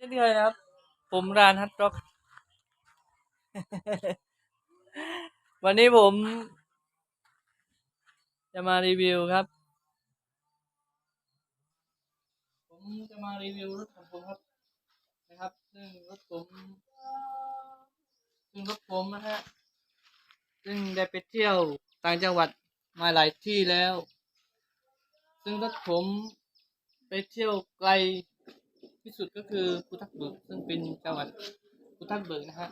เช่เคยนะครับ ผมรานฮัตร็อก วันนี้ผม จะมารีวิวครับ ผมจะมารีวิวรถของผมครับนะครับซึ่งรถผมซึ่งรถผมนะฮะซึ่งได้ไปเที่ยวต่างจังหวัดมาหลายที่แล้ว ซึ่งรถผมไปเที่ยวไกล ที่สุดก็คือภูทับเบิกซึ่งเป็นจังหวัดภูทับเบิกนะฮะ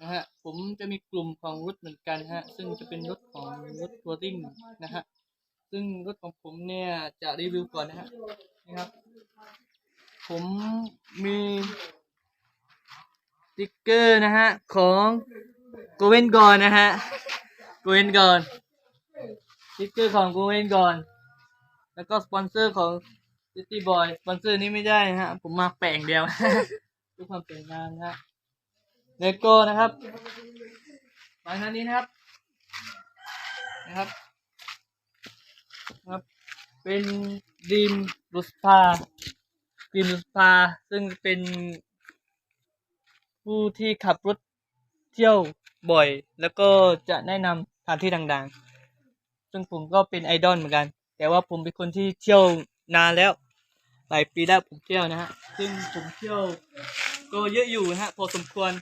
นะฮะผมจะมีกลุ่มของรถเหมือนกันฮะ ซึ่งจะเป็นรถของรถทัวริงนะฮะซึ่งรถของผมเนี่ยจะรีวิวก่อนนะฮะนะครับ ผมมีสติ๊กเกอร์นะฮะของโกเวนกอนนะฮะโกเวนกอนสติ๊กเกอร์ของโกเวนกอนแล้วก็สปอนเซอร์ของ City Boy สปอนเซอร์นี้ไม่ได้นะฮะ ผมมาแปลงเดียวเพื่อความสวยงามนะฮะเลโก้นะครับมาทางนี้นะครับ นะครับ นะครับ เป็นดีมรุสพาดีมรุสพาซึ่งเป็นผู้ที่ขับรถเที่ยวบ่อย แล้วก็จะแนะนำสถานที่ดัง ๆ ซึ่งผมก็เป็นไอดอลเหมือนกัน แต่ว่าผมเป็นคนที่เที่ยวนานแล้ว หลายปีแล้วผมเที่ยวนะฮะซึ่งผมเที่ยวก็เยอะอยู่นะฮะพอสมควร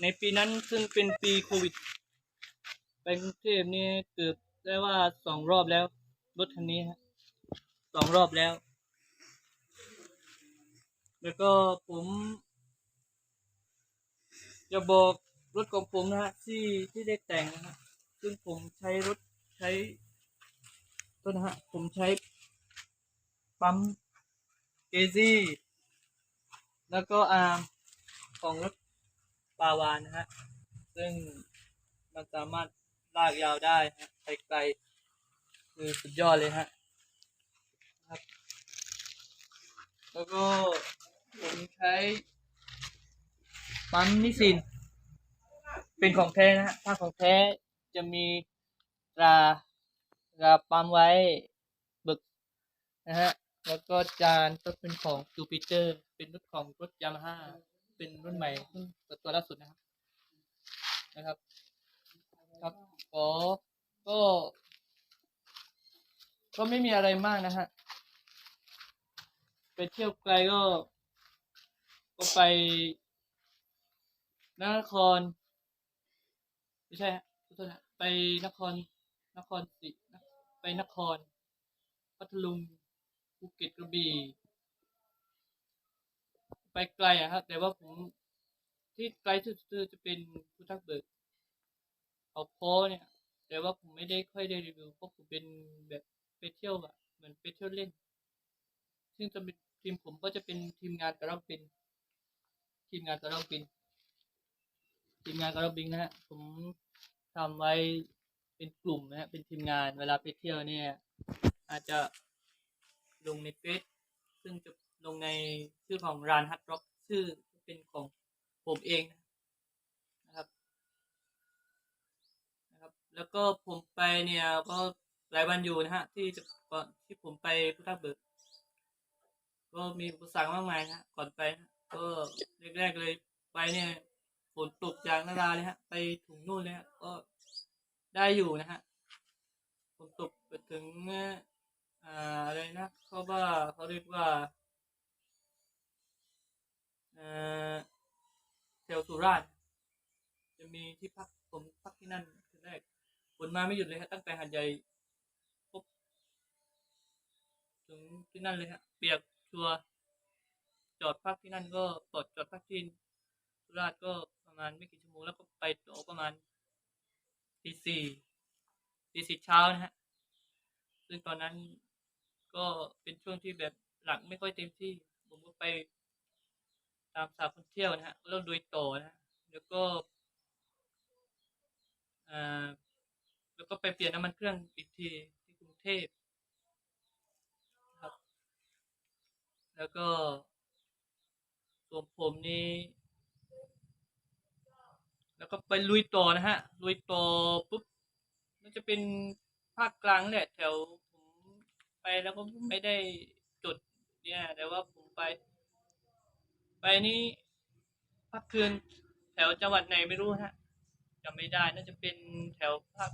ในปีนั้นซึ่งเป็นปีโควิดไปกรุงเทพนี่เกือบได้ว่าสองรอบแล้วรถคันนี้ฮะสองรอบแล้ว แล้วก็ผมจะบอกรถของผมนะฮะที่ที่ได้แต่งนะฮะซึ่งผมใช้รถใช้ต้นนะฮะผมใช้ปั๊ม เกซี่ แล้วก็อาร์มของรถปาวานนะฮะ ซึ่งมันสามารถลากยาวได้ฮะไปไกลคือสุดยอดเลยฮะครับ แล้วก็ผมใช้ปั๊มนิสิน เป็นของแท้นะฮะ ถ้าของแท้จะมีตราตราปั๊มไว้บึกนะฮะ แล้วก็จานก็เป็นของจูปิเตอร์เป็นรถของรถยามาฮ่าเป็นรุ่นใหม่เพิ่งเปิดตัวล่าสุดนะครับ นะครับ ครับขอก็ ก็ไม่มีอะไรมากนะฮะไปเที่ยวไกลก็ ก็ไปนครไม่ใช่ฮะขอโทษนะไปนครนครศรีไปนครพัทลุง ภูเก็ตกระบี่ไปไกลอะครับแต่ว่าผมที่ไกลที่สุดจะเป็นภูทับเบิกเขาโพเนี่ย แต่ว่าผมไม่ได้ค่อยได้รีวิวเพราะผมเป็นแบบไปเที่ยวอะเหมือนไปเที่ยวเล่น ซึ่งจะเป็นทีมผมก็จะเป็นทีมงานกระรอกบิน ทีมงานกระรอกบิน ทีมงานกระรอกบินนะฮะผมทำไว้เป็นกลุ่มนะฮะเป็นทีมงานเวลาไปเที่ยวเนี่ย อาจจะ ลงในเฟซซึ่งจะลงในชื่อของร้านฮัตร็อกชื่อเป็นของผมเองนะครับนะครับ แล้วก็ผมไปเนี่ยก็หลายวันอยู่นะฮะที่จะก่อนที่ผมไปพุทธเบิกก็มีอุปสรรคมากมายนะฮะก่อนไปนะก็แรกๆเลยไปเนี่ยฝนตกอย่างนาราเลยฮะ ไปถึงนู่นเลยฮะก็ได้อยู่นะฮะฝนตกไปถึง อ่าอะไรนะเขาว่าเขาเรียกว่าเอ่อแถวสุราษฎร์จะมีที่พักผมพักที่นั่นทีแรกฝนมาไม่หยุดเลยฮะตั้งแต่หัดใหญ่ปุ๊บถึงที่นั่นเลยฮะเปียกชัวจอดพักที่นั่นก็ปลดจอดพักที่สุราษฎร์ก็ประมาณไม่กี่ชั่วโมงแล้วก็ไปต่อประมาณตีสี่ตีสี่เช้านะฮะซึ่งตอนนั้น ก็เป็นช่วงที่แบบหลักไม่ค่อยเต็มที่ ผมก็ไป ตามสาวคนเที่ยวนะฮะแล้วดูต่อนะฮะแล้วก็อ่าแล้วก็ไปเปลี่ยนน้ำมันเครื่องอีกทีที่กรุงเทพครับ แล้วก็ส่วนผมนี่แล้วก็ไปลุยต่อนะฮะลุยต่อปุ๊บมันจะเป็นภาคกลางแหละแถว ไปแล้วก็ไม่ได้จุดเนี่ย แต่ว่าผมไป ไปนี่พักคืนแถวจังหวัดไหนไม่รู้ฮะจำไม่ได้น่าจะเป็นแถวภาค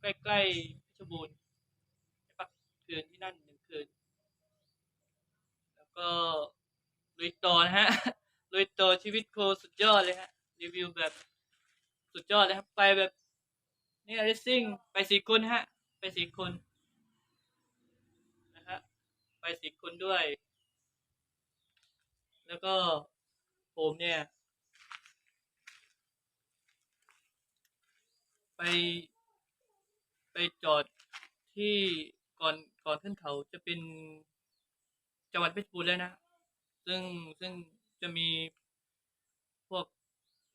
ใกล้ๆพชบูรณ์พักคืนที่นั่นหนึ่งคืน แล้วก็ลุยต่อนะฮะลุยต่อชีวิตโคสุดยอดเลยฮะรีวิวแบบสุดยอดเลยครับไปแบบนี่เรซซิ่งไปสี่คนฮะ ไปสี่คน ไปสี่คนด้วย แล้วก็ผมเนี่ย ไป ไปจอดที่ก่อนก่อนขึ้นเขาจะเป็นจังหวัดเพชรบูรณ์แล้วนะ ซึ่งซึ่งจะมีพวก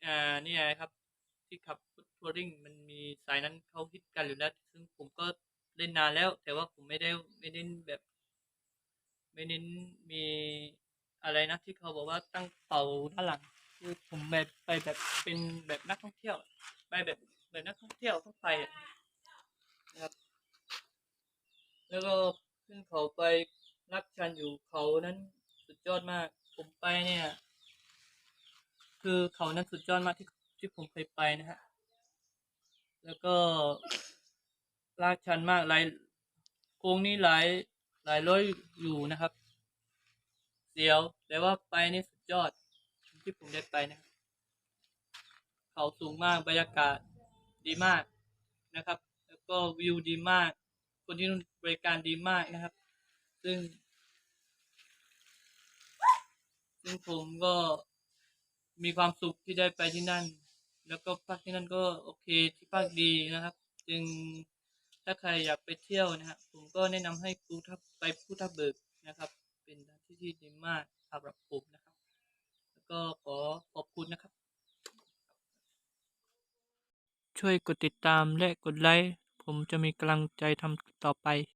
อ่าเนี่ยครับที่ขับทัวริงมันมีสายนั้นเขาฮิตกันอยู่แล้ว ซึ่งผมก็เล่นนานแล้ว แต่ว่าผมไม่ได้ไม่เน้นแบบ ไม่เน้นมีอะไรนะที่เขาบอกว่าตั้งเป่าด้านหลัง คือผมแบบไปแบบเป็นแบบนักท่องเที่ยวไปแบบแบบนักท่องเที่ยวทั่วไปนะครับ แล้วก็ขึ้นเขาไปนักชันอยู่เขานั้นสุดยอดมาก ผมไปเนี่ย คือเขานั้นสุดยอดมากที่ที่ผมเคยไปนะฮะแล้วก็ลาดชันมากหลายโค้งนี้หลาย ลายร้อยอยู่นะครับ เสียวแต่ว่าไปนี่สุดยอดที่ผมได้ไปนะครับ เขาสูงมากบรรยากาศดีมากนะครับ แล้วก็วิวดีมาก คนที่นู่นบริการดีมากนะครับ ซึ่ง ซึ่งผมก็มีความสุขที่ได้ไปที่นั่น แล้วก็พักที่นั่นก็โอเคที่พักดีนะครับ จึง ถ้าใครอยากไปเที่ยวนะฮะผมก็แนะนำให้ภูทับไปภูทับเบิกนะครับ เป็นที่ที่ดีมากสำหรับผมนะครับ แล้วก็ขอขอบคุณนะครับ ช่วยกดติดตามและกดไลค์ผมจะมีกำลังใจทำต่อไป